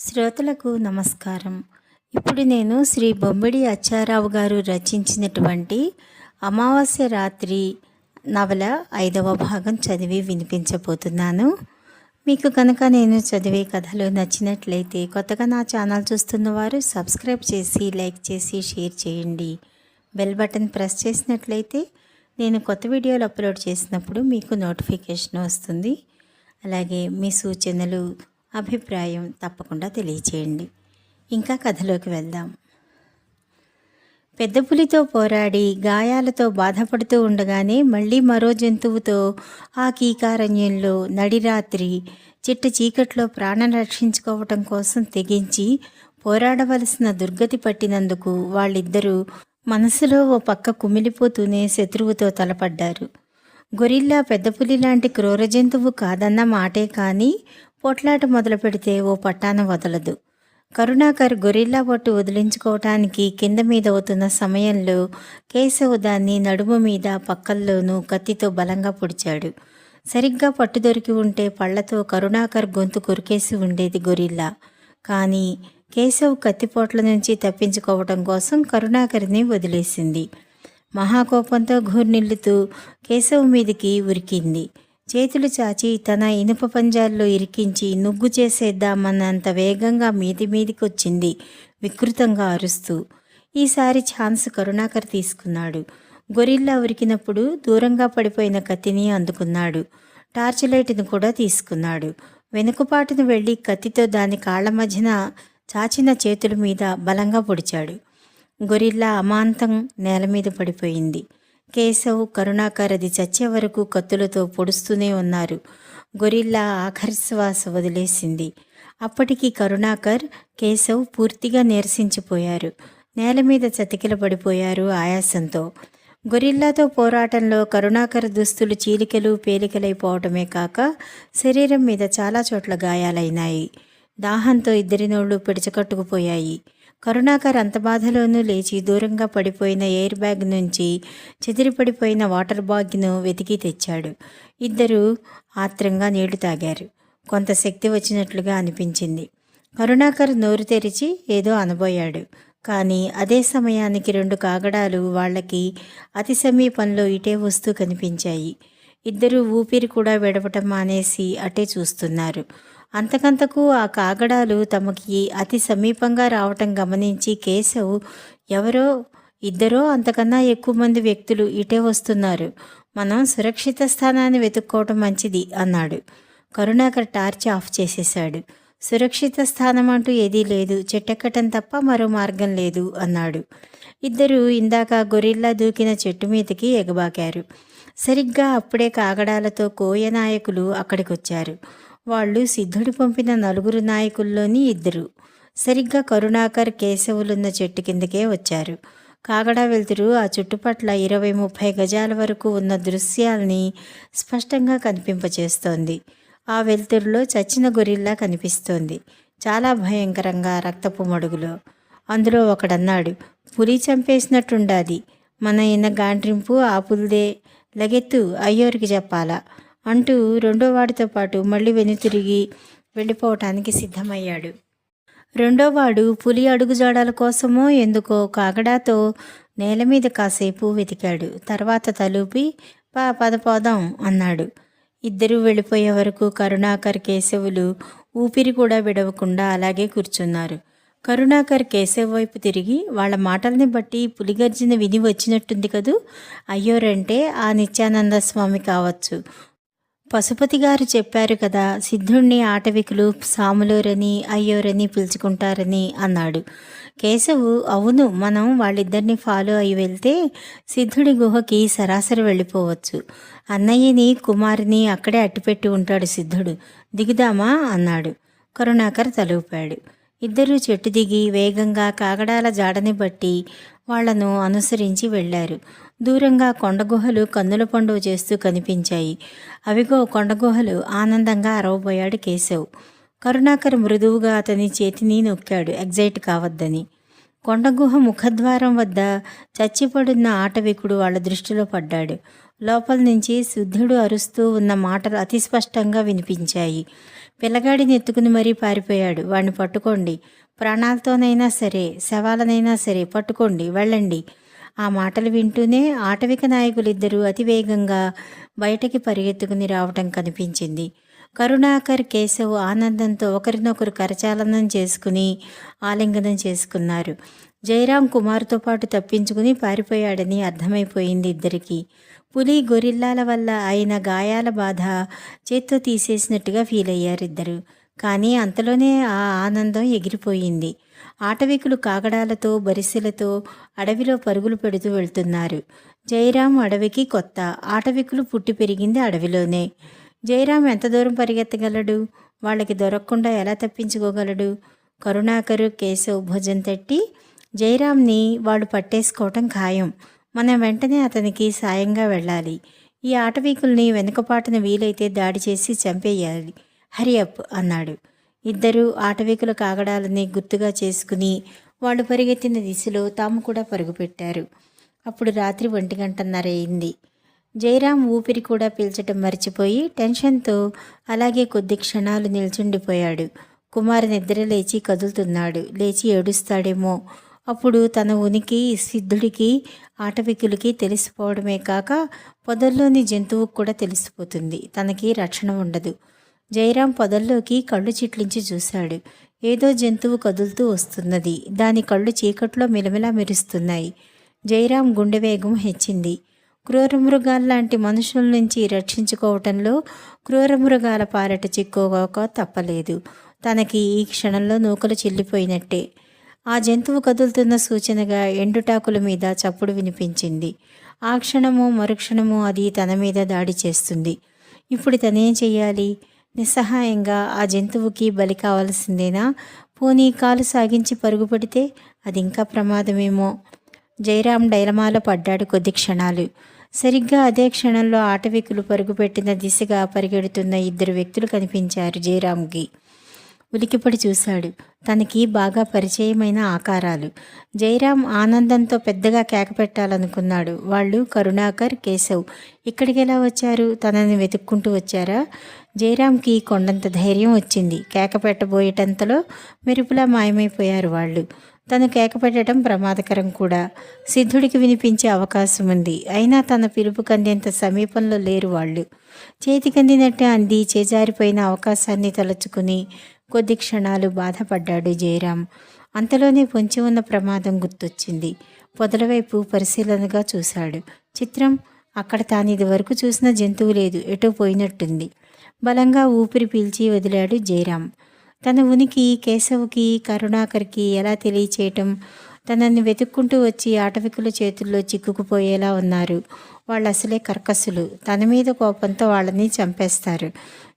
శ్రోతలకు నమస్కారం. ఇప్పుడు నేను శ్రీ బొమ్మిడి అచ్చారావు గారు రచించినటువంటి అమావాస్య రాత్రి నవల ఐదవ భాగం చదివి వినిపించబోతున్నాను. మీకు కనుక నేను చదివే కథలు నచ్చినట్లయితే కొత్తగా నా ఛానల్ చూస్తున్న వారు సబ్స్క్రైబ్ చేసి లైక్ చేసి షేర్ చేయండి. బెల్ బటన్ ప్రెస్ చేసినట్లయితే నేను కొత్త వీడియోలు అప్లోడ్ చేసినప్పుడు మీకు నోటిఫికేషన్ వస్తుంది. అలాగే మీ సూచనలు అభిప్రాయం తప్పకుండా తెలియచేయండి. ఇంకా కథలోకి వెళ్దాం. పెద్ద పులితో పోరాడి గాయాలతో బాధపడుతూ ఉండగానే మళ్ళీ మరో జంతువుతో ఆ కీకారణ్యంలో నడిరాత్రి చిట్ట చీకట్లో ప్రాణం రక్షించుకోవటం కోసం తెగించి పోరాడవలసిన దుర్గతి పట్టినందుకు వాళ్ళిద్దరూ మనసులో ఓ పక్క కుమిలిపోతూనే శత్రువుతో తలపడ్డారు. గొరిల్లా పెద్ద పులి లాంటి క్రూర జంతువు కాదన్న మాటే కానీ పోట్లాట మొదలు పెడితే ఓ పట్టాన వదలదు. కరుణాకర్ గొరిల్లా పట్టు వదిలించుకోవటానికి కింద మీద అవుతున్న సమయంలో కేశవ్ దాన్ని నడుము మీద పక్కల్లోనూ కత్తితో బలంగా పొడిచాడు. సరిగ్గా పట్టు దొరికి ఉంటే పళ్ళతో కరుణాకర్ గొంతు కొరికేసి ఉండేది గొరిల్లా. కానీ కేశవ్ కత్తిపోట్ల నుంచి తప్పించుకోవటం కోసం కరుణాకర్ని వదిలేసింది. మహాకోపంతో ఘూర్నిల్లుతూ కేశవ్ మీదికి ఉరికింది. చేతులు చాచి తన ఇనుప పంజాల్లో ఇరికించి నుగ్గు చేసేద్దామన్నంత వేగంగా మీది మీదికొచ్చింది. వికృతంగా అరుస్తూ ఈసారి ఛాన్స్ కరుణాకర్ తీసుకున్నాడు. గొరిల్లా ఉరికినప్పుడు దూరంగా పడిపోయిన కత్తిని అందుకున్నాడు. టార్చ్ లైట్ను కూడా తీసుకున్నాడు. వెనుకపాటును వెళ్ళి కత్తితో దాని కాళ్ళ మధ్యన చాచిన చేతుల మీద బలంగా పొడిచాడు. గొరిల్లా అమాంతం నేల మీద పడిపోయింది. కేశవ్ కరుణాకర్ అది చచ్చే వరకు కత్తులతో పొడుస్తూనే ఉన్నారు. గొరిల్లా ఆఖరి శ్వాస వదిలేసింది. అప్పటికి కరుణాకర్ కేశవ్ పూర్తిగా నీరసించిపోయారు. నేల మీద చతికిల పడిపోయారు ఆయాసంతో. గొరిల్లాతో పోరాటంలో కరుణాకర్ దుస్తులు చీలికలు పేలికలైపోవటమే కాక శరీరం మీద చాలా చోట్ల గాయాలైనాయి. దాహంతో ఇద్దరి నోళ్ళు పిడిచకట్టుకుపోయాయి. కరుణాకర్ అంత బాధలోనూ లేచి దూరంగా పడిపోయిన ఎయిర్ బ్యాగ్ నుంచి చెదిరిపడిపోయిన వాటర్ బాగ్ను వెతికి తెచ్చాడు. ఇద్దరూ ఆత్రంగా నీళ్ళు తాగారు. కొంత శక్తి వచ్చినట్లుగా అనిపించింది. కరుణాకర్ నోరు తెరిచి ఏదో అనబోయాడు. కానీ అదే సమయానికి రెండు కాగడాలు వాళ్ళకి అతి సమీపంలో ఇటే వస్తూ కనిపించాయి. ఇద్దరు ఊపిరి కూడా విడవటం మానేసి అటే చూస్తున్నారు. అంతకంతకు ఆ కాగడాలు తమకి అతి సమీపంగా రావటం గమనించి కేశవ్ ఎవరో ఇద్దరో అంతకన్నా ఎక్కువ మంది వ్యక్తులు ఇటే వస్తున్నారు. మనం సురక్షిత స్థానాన్ని వెతుక్కోవటం మంచిది అన్నాడు. కరుణాకర్ టార్చ్ ఆఫ్ చేసేశాడు. సురక్షిత స్థానం అంటూ ఏదీ లేదు. చెట్టెక్కటం తప్ప మరో మార్గం లేదు అన్నాడు. ఇద్దరు ఇందాక గొరిల్లా దూకిన చెట్టు మీదకి ఎగబాకారు. సరిగ్గా అప్పుడే కాగడాలతో కోయ నాయకులు అక్కడికొచ్చారు. వాళ్ళు సిద్ధుడు పంపిన నలుగురు నాయకుల్లోని ఇద్దరు. సరిగ్గా కరుణాకర్ కేశవులున్న చెట్టు కిందకే వచ్చారు. కాగడా వెలుతురు ఆ చుట్టుపట్ల ఇరవై ముప్పై గజాల వరకు ఉన్న దృశ్యాల్ని స్పష్టంగా కనిపింపచేస్తోంది. ఆ వెలుతురులో చచ్చిన గొరిల్లా కనిపిస్తోంది. చాలా భయంకరంగా రక్తపు మడుగులో. అందులో ఒకడన్నాడు పులి చంపేసినట్టుండాది. మన ఈయన గాండ్రింపు ఆ పులిదే లగెత్తు అయ్యోరికి చెప్పాలా? అంటూ రెండో వాడితో పాటు మళ్ళీ వెనుతిరిగి వెళ్ళిపోవటానికి సిద్ధమయ్యాడు. రెండోవాడు పులి అడుగుజాడల కోసమో ఎందుకో కాగడాతో నేల మీద కాసేపు వెతికాడు. తర్వాత తలూపి పా పదపోదాం అన్నాడు. ఇద్దరూ వెళ్ళిపోయే వరకు కరుణాకర్ కేశవులు ఊపిరి కూడా విడవకుండా అలాగే కూర్చున్నారు. కరుణాకర్ కేశవ్ వైపు తిరిగి వాళ్ళ మాటల్ని బట్టి పులిగర్జన విని వచ్చినట్టుంది కదూ? అయ్యోరంటే ఆ నిత్యానంద స్వామి కావచ్చు. పశుపతి గారు చెప్పారు కదా సిద్ధుణ్ణి ఆటవికులు సాములోరని అయ్యోరని పిలుచుకుంటారని అన్నాడు. కేశవు అవును మనం వాళ్ళిద్దరిని ఫాలో అయి వెళ్తే సిద్ధుడి గుహకి సరాసరి వెళ్ళిపోవచ్చు. అన్నయ్యని కుమారిని అక్కడే అట్టిపెట్టి ఉంటాడు సిద్ధుడు. దిగుదామా? అన్నాడు. కరుణాకర్ తలూపాడు. ఇద్దరూ చెట్టు దిగి వేగంగా కాగడాల జాడని బట్టి వాళ్ళను అనుసరించి వెళ్ళారు. దూరంగా కొండగుహలు కన్నుల పండుగ చేస్తూ కనిపించాయి. అవిగో కొండగుహలు ఆనందంగా అరవబోయాడు కేశవ్. కరుణాకర్ మృదువుగా అతని చేతిని నొక్కాడు. ఎగ్జైట్ కావద్దని. కొండగుహ ముఖద్వారం వద్ద చచ్చిపడున్న ఆటవికుడు వాళ్ళ దృష్టిలో పడ్డాడు. లోపల నుంచి శుద్ధుడు అరుస్తూ ఉన్న మాటలు అతి స్పష్టంగా వినిపించాయి. పిల్లగాడిని ఎత్తుకుని మరీ పారిపోయాడు. వాడిని పట్టుకోండి. ప్రాణాలతోనైనా సరే శవాలనైనా సరే పట్టుకోండి వెళ్ళండి. ఆ మాటలు వింటూనే ఆటవిక నాయకులిద్దరూ అతివేగంగా బయటకి పరిగెత్తుకుని రావటం కనిపించింది. కరుణాకర్ కేశవ్ ఆనందంతో ఒకరినొకరు కరచాలనం చేసుకుని ఆలింగనం చేసుకున్నారు. జయరాం కుమార్తో పాటు తప్పించుకుని పారిపోయాడని అర్థమైపోయింది ఇద్దరికి. పులి గొరిల్లాల వల్ల అయిన గాయాల బాధ చేత్తో తీసేసినట్టుగా ఫీల్ అయ్యారు ఇద్దరు. కానీ అంతలోనే ఆ ఆనందం ఎగిరిపోయింది. ఆటవికులు కాగడాలతో బరిసెలతో అడవిలో పరుగులు పెడుతూ వెళ్తున్నారు. జయరాం అడవికి కొత్త ఆటవికులు పుట్టి పెరిగింది అడవిలోనే. జయరాం ఎంత దూరం పరిగెత్తగలడు? వాళ్ళకి దొరకకుండా ఎలా తప్పించుకోగలడు? కరుణాకరు కేశవ్ భుజం తట్టి జయరాంని వాళ్ళు పట్టేసుకోవటం ఖాయం. మనం వెంటనే అతనికి సాయంగా వెళ్ళాలి. ఈ ఆటవీకుల్ని వెనుకపాటున వీలైతే దాడి చేసి చంపేయాలి. హరి అప్ అన్నాడు. ఇద్దరు ఆటవీకుల కాగడాలని గుర్తుగా చేసుకుని వాళ్ళు పరిగెత్తిన దిశలో తాము కూడా పరుగుపెట్టారు. అప్పుడు రాత్రి ఒంటి గంటన్నర అయింది. జయరాం ఊపిరి కూడా పీల్చడం మర్చిపోయి టెన్షన్తో అలాగే కొద్ది క్షణాలు నిల్చుండిపోయాడు. కుమార్ నిద్ర లేచి కదులుతున్నాడు. లేచి ఏడుస్తాడేమో అప్పుడు తన ఉనికి సిద్ధుడికి ఆటవికులకి తెలిసిపోవడమే కాక పొదల్లోని జంతువుకు కూడా తెలిసిపోతుంది. తనకి రక్షణ ఉండదు. జయరాం పొదల్లోకి కళ్ళు చిట్లించి చూశాడు. ఏదో జంతువు కదులుతూ వస్తున్నది. దాని కళ్ళు చీకట్లో మిలమిలా మెరుస్తున్నాయి. జయరాం గుండె వేగం హెచ్చింది. క్రూర మృగాల్లాంటి మనుషుల నుంచి రక్షించుకోవటంలో క్రూర మృగాల పారట చిక్కుకోక తప్పలేదు. తనకి ఈ క్షణంలో నూకలు చెల్లిపోయినట్టే. ఆ జంతువు కదులుతున్న సూచనగా ఎండుటాకుల మీద చప్పుడు వినిపించింది. ఆ క్షణము మరుక్షణము అది తన మీద దాడి చేస్తుంది. ఇప్పుడు తనేం చేయాలి నిస్సహాయంగా ఆ జంతువుకి బలి కావాల్సిందేనా? పోనీ కాలు సాగించి పరుగు పడితే అది ఇంకా ప్రమాదమేమో? జయరాం డైలమాలో పడ్డాడు కొద్ది క్షణాలు. సరిగ్గా అదే క్షణంలో ఆటవికులు పరుగుపెట్టిన దిశగా పరిగెడుతున్న ఇద్దరు వ్యక్తులు కనిపించారు జయరాంకి. ఉలికిపడి చూశాడు. తనకి బాగా పరిచయమైన ఆకారాలు. జయరాం ఆనందంతో పెద్దగా కేక పెట్టాలనుకున్నాడు. వాళ్ళు కరుణాకర్ కేశవ్. ఇక్కడికి ఎలా వచ్చారు? తనని వెతుక్కుంటూ వచ్చారా? జయరాంకి కొండంత ధైర్యం వచ్చింది. కేక పెట్టబోయేటంతలో మెరుపులా మాయమైపోయారు వాళ్ళు. తను కేక పెట్టడం ప్రమాదకరం కూడా. సిద్ధుడికి వినిపించే అవకాశం ఉంది. అయినా తన పిలుపు కందేంత సమీపంలో లేరు వాళ్ళు. చేతికందినట్టే అంది. చేజారిపోయిన అవకాశాన్ని తలుచుకుని కొద్ది క్షణాలు బాధపడ్డాడు జయరాం అంతలోనే పొంచి ఉన్న ప్రమాదం గుర్తొచ్చింది. పొదలవైపు పరిశీలనగా చూశాడు. చిత్రం అక్కడ తాను ఇదివరకు చూసిన జంతువు లేదు ఎటో పోయినట్టుంది. బలంగా ఊపిరి పీల్చి వదిలాడు జయరాం తన ఉనికి కేశవ్కి కరుణాకర్కి ఎలా తెలియచేయటం తనని వెతుక్కుంటూ వచ్చి ఆటవికుల చేతుల్లో చిక్కుకుపోయేలా ఉన్నారు. వాళ్ళు అసలే కర్కసులు. తన మీద కోపంతో వాళ్ళని చంపేస్తారు.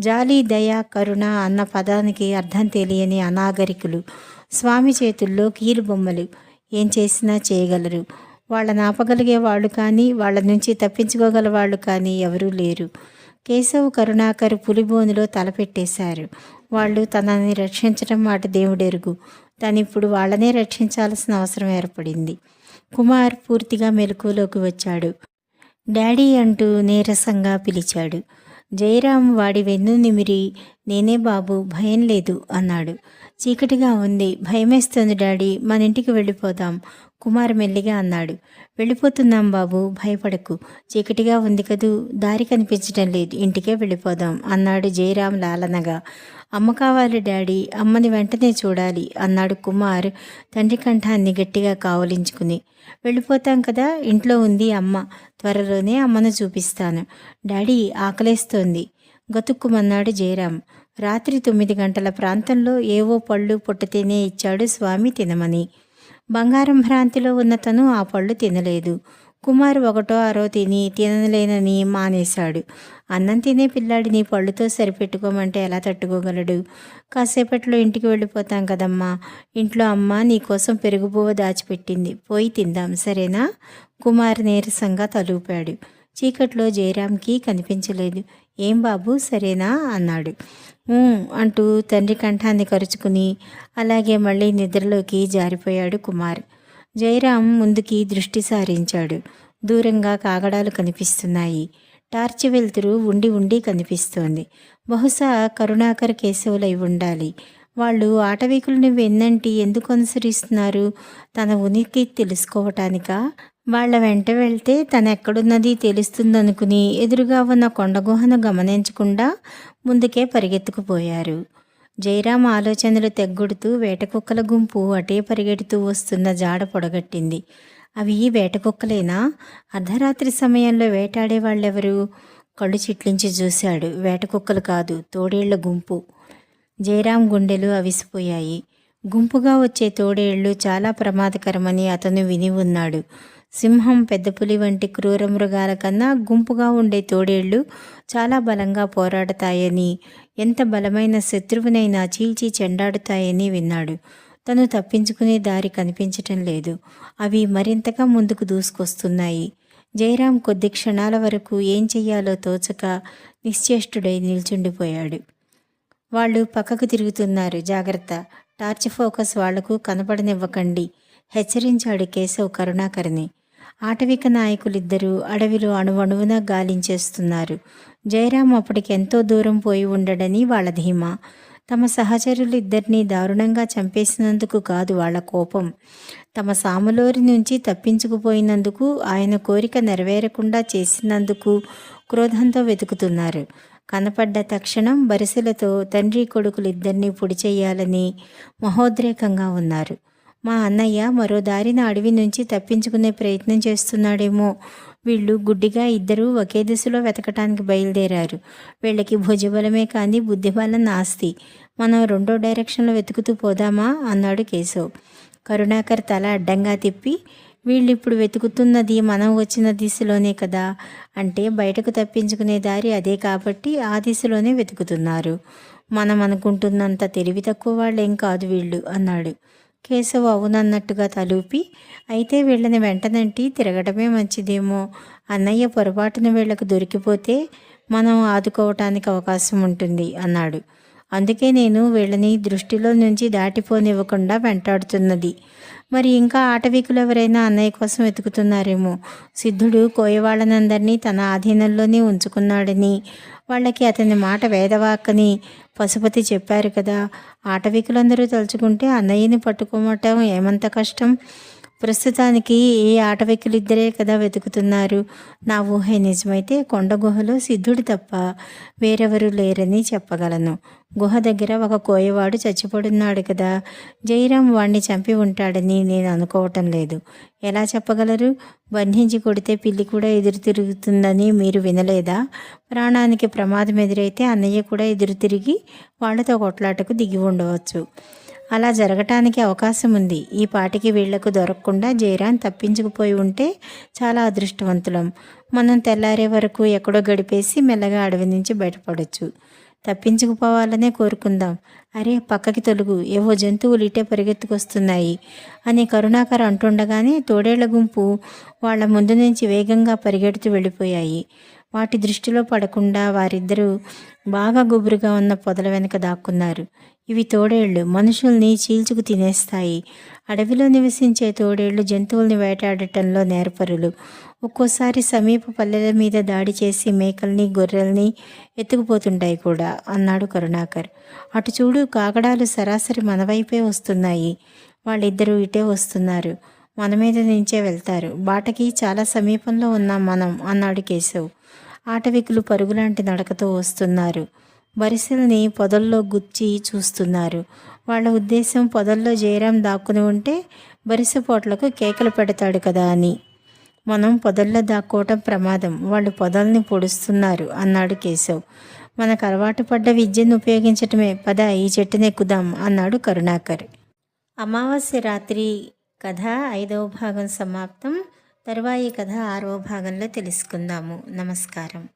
జాలి దయ కరుణ అన్న పదానికి అర్థం తెలియని అనాగరికులు. స్వామి చేతుల్లో కీలు బొమ్మలు. ఏం చేసినా చేయగలరు. వాళ్ళని ఆపగలిగే వాళ్ళు కానీ వాళ్ళ నుంచి తప్పించుకోగల వాళ్ళు కానీ ఎవరూ లేరు. కేశవ్ కరుణాకర్ పులిబోనులో తలపెట్టేశారు. వాళ్ళు తనని రక్షించడం మాట దేవుడెరుగు. తను ఇప్పుడు వాళ్ళనే రక్షించాల్సిన అవసరం ఏర్పడింది. కుమార్ పూర్తిగా మెలకువలోకి వచ్చాడు. డాడీ అంటూ నీరసంగా పిలిచాడు. జయరాం వాడి వెన్ను నిమిరి నేనే బాబు భయం లేదు అన్నాడు. చీకటిగా ఉంది. భయమేస్తుంది డాడీ మన ఇంటికి వెళ్ళిపోదాం కుమార్ మెల్లిగా అన్నాడు. వెళ్ళిపోతున్నాం బాబు భయపడకు. చీకటిగా ఉంది కదూ దారి కనిపించడం లేదు ఇంటికే వెళ్ళిపోదాం అన్నాడు జయరాం లాలనగా. అమ్మ కావాలి డాడీ అమ్మని వెంటనే చూడాలి అన్నాడు కుమార్ తండ్రి కంఠాన్ని గట్టిగా కావలించుకుని. వెళ్ళిపోతాం కదా ఇంట్లో ఉంది అమ్మ త్వరలోనే అమ్మను చూపిస్తాను. డాడీ ఆకలేస్తోంది గతుక్కుమన్నాడు జయరాం రాత్రి తొమ్మిది గంటల ప్రాంతంలో ఏవో పళ్ళు పుట్టతేనే ఇచ్చాడు స్వామి తినమని. బంగారం భ్రాంతిలో ఉన్న తను ఆ పళ్ళు తినలేదు. కుమార్ ఒకటో ఆరో తిని తినలేనని మానేశాడు. అన్నం తినే పిల్లాడిని పళ్ళుతో సరిపెట్టుకోమంటే ఎలా తట్టుకోగలడు? కాసేపట్లో ఇంటికి వెళ్ళిపోతాం కదమ్మా. ఇంట్లో అమ్మ నీకోసం పెరుగుబువ్వ దాచిపెట్టింది. పోయి తిందాం సరేనా? కుమార్ నీరసంగా తలూపాడు. చీకట్లో జయరామ్కి కనిపించలేదు. ఏం బాబు సరేనా? అన్నాడు. అంటూ తండ్రి కంఠాన్ని కరుచుకుని అలాగే మళ్ళీ నిద్రలోకి జారిపోయాడు కుమార్. జయరాం ముందుకి దృష్టి సారించాడు. దూరంగా కాగడాలు కనిపిస్తున్నాయి. టార్చ్ వెలుతురు ఉండి ఉండి కనిపిస్తోంది. బహుశా కరుణాకర్ కేశవులై ఉండాలి. వాళ్ళు ఆటవీకులను వెన్నంటి ఎందుకు అనుసరిస్తున్నారు? తన ఉనికి తెలుసుకోవటానికా? వాళ్ళ వెంట వెళ్తే తను ఎక్కడున్నది తెలుస్తుందనుకుని ఎదురుగా ఉన్న కొండగుహను గమనించకుండా ముందుకే పరిగెత్తుకుపోయారు. జయరాం ఆలోచనలు తెగ్గొడుతూ వేటకుక్కల గుంపు అటే పరిగెడుతూ వస్తున్న జాడ పొడగట్టింది. అవి వేటకుక్కలేనా? అర్ధరాత్రి సమయంలో వేటాడే వాళ్ళెవరు కళ్ళు చిట్లించి చూశాడు. వేటకుక్కలు కాదు తోడేళ్ళ గుంపు. జయరాం గుండెలు అవిసిపోయాయి. గుంపుగా వచ్చే తోడేళ్ళు చాలా ప్రమాదకరమని అతను విని ఉన్నాడు. సింహం పెద్ద పులి వంటి క్రూర మృగాల కన్నా గుంపుగా ఉండే తోడేళ్ళు చాలా బలంగా పోరాడతాయని ఎంత బలమైన శత్రువునైనా చీల్చి చెండాడుతాయని విన్నాడు. తను తప్పించుకునే దారి కనిపించటం లేదు. అవి మరింతగా ముందుకు దూసుకొస్తున్నాయి. జయరాం కొద్ది క్షణాల వరకు ఏం చెయ్యాలో తోచక నిశ్చేష్టుడై నిల్చుండిపోయాడు. వాళ్ళు పక్కకు తిరుగుతున్నారు. జాగ్రత్త. టార్చ్ ఫోకస్ వాళ్ళకు కనపడనివ్వకండి. హెచ్చరించాడు కేశవ్ కరుణాకర్ని. ఆటవిక నాయకులిద్దరూ అడవిలో అణువణువున గాలించేస్తున్నారు. జయరాం అప్పటికి ఎంతో దూరం పోయి ఉండడని వాళ్ళ ధీమా. తమ సహచరులిద్దరినీ దారుణంగా చంపేసినందుకు కాదు వాళ్ళ కోపం. తమ సాములోరి నుంచి తప్పించుకుపోయినందుకు ఆయన కోరిక నెరవేరకుండా చేసినందుకు క్రోధంతో వెతుకుతున్నారు. కనపడ్డ తక్షణం బరిసెలతో తండ్రి కొడుకులిద్దరినీ పొడి చేయాలని మహోద్రేకంగా ఉన్నారు. మా అన్నయ్య మరో దారిన అడవి నుంచి తప్పించుకునే ప్రయత్నం చేస్తున్నాడేమో. వీళ్ళు గుడ్డిగా ఇద్దరూ ఒకే దిశలో వెతకటానికి బయలుదేరారు. వీళ్ళకి భుజబలమే కానీ బుద్ధిబలం నాస్తి మనం రెండో డైరెక్షన్లో వెతుకుతూ పోదామా? అన్నాడు కేశవ్. కరుణాకర్ తల అడ్డంగా తిప్పి వీళ్ళు ఇప్పుడు వెతుకుతున్నది మనం వచ్చిన దిశలోనే కదా? అంటే బయటకు తప్పించుకునే దారి అదే కాబట్టి ఆ దిశలోనే వెతుకుతున్నారు. మనం అనుకుంటున్నంత తెలివి తక్కువ వాళ్ళేం కాదు వీళ్ళు అన్నాడు. కేశవ్ అవునన్నట్టుగా తలూపి అయితే వీళ్ళని వెంటనంటి తిరగడమే మంచిదేమో. అన్నయ్య పొరపాటున వీళ్ళకు దొరికిపోతే మనం ఆదుకోవటానికి అవకాశం ఉంటుంది అన్నాడు. అందుకే నేను వీళ్ళని దృష్టిలో నుంచి దాటిపోనివ్వకుండా వెంటాడుతున్నది. మరి ఇంకా ఆటవికులు ఎవరైనా అన్నయ్య కోసం వెతుకుతున్నారేమో. సిద్ధుడు కోయవాళ్ళనందరినీ తన ఆధీనంలోనే ఉంచుకున్నాడని వాళ్ళకి అతని మాట వేదవాక్కని పశుపతి చెప్పారు కదా. ఆటవికులందరూ తలుచుకుంటే అన్నయ్యని పట్టుకోమటం ఏమంత కష్టం? ప్రస్తుతానికి ఏ ఆటవికులిద్దరే కదా వెతుకుతున్నారు. నా ఊహ నిజమైతే కొండ గుహలో సిద్ధుడు తప్ప వేరెవరూ లేరని చెప్పగలను. గుహ దగ్గర ఒక కోయవాడు చచ్చిపడున్నాడు కదా. జయరాం వాణ్ణి చంపి ఉంటాడని నేను అనుకోవటం లేదు. ఎలా చెప్పగలరు? బంధించి కొడితే పిల్లి కూడా ఎదురు తిరుగుతుందని మీరు వినలేదా? ప్రాణానికి ప్రమాదం ఎదురైతే అన్నయ్య కూడా ఎదురు తిరిగి వాళ్ళతో కొట్లాటకు దిగి ఉండవచ్చు. అలా జరగటానికి అవకాశం ఉంది. ఈ పాటికి వీళ్ళకు దొరకకుండా జయరాన్ తప్పించుకుపోయి ఉంటే చాలా అదృష్టవంతులం. మనం తెల్లారే వరకు ఎక్కడో గడిపేసి మెల్లగా అడవి నుంచి బయటపడవచ్చు తప్పించుకుపోవాలనే కోరుకుందాం. అరే పక్కకి తొలుగు. ఏవో జంతువులు ఇటే పరిగెత్తుకొస్తున్నాయి. అని కరుణాకర్ అంటుండగానే తోడేళ్ళ గుంపు వాళ్ళ ముందు నుంచి వేగంగా పరిగెడుతూ వెళ్ళిపోయాయి. వాటి దృష్టిలో పడకుండా వారిద్దరూ బాగా గుబురుగా ఉన్న పొదల వెనుక దాక్కున్నారు. ఇవి తోడేళ్ళు మనుషుల్ని చీల్చుకు తినేస్తాయి. అడవిలో నివసించే తోడేళ్ళు జంతువుల్ని వేటాడటంలో నేర్పరులు. ఒక్కోసారి సమీప పల్లెల మీద దాడి చేసి మేకల్ని గొర్రెల్ని ఎత్తుకుపోతుంటాయి కూడా అన్నాడు కరుణాకర్. అటు చూడు కాగడాలు సరాసరి మన వైపే వస్తున్నాయి. వాళ్ళిద్దరూ ఇటే వస్తున్నారు. మన మీద నుంచే వెళ్తారు. బాటకి చాలా సమీపంలో ఉన్నాం మనం అన్నాడు కేశవ్. ఆటవికులు పరుగులాంటి నడకతో వస్తున్నారు. బరిసెల్ని పొదల్లో గుచ్చి చూస్తున్నారు. వాళ్ళ ఉద్దేశం పొదల్లో జయరాం దాక్కుని ఉంటే బరిసె పోట్లకు కేకలు పెడతాడు కదా అని. మనం పొదల్లో దాక్కోవటం ప్రమాదం. వాళ్ళు పొదల్ని పొడుస్తున్నారు అన్నాడు కేశవ్. మనకు అలవాటు పడ్డ విద్యను ఉపయోగించటమే. పద ఈ చెట్టునెక్కుదాం అన్నాడు కరుణాకర్. అమావాస్య రాత్రి కథ ఐదవ భాగం సమాప్తం. తరువాయి కథ ఆరవ భాగంలో తెలుసుకుందాము. నమస్కారం.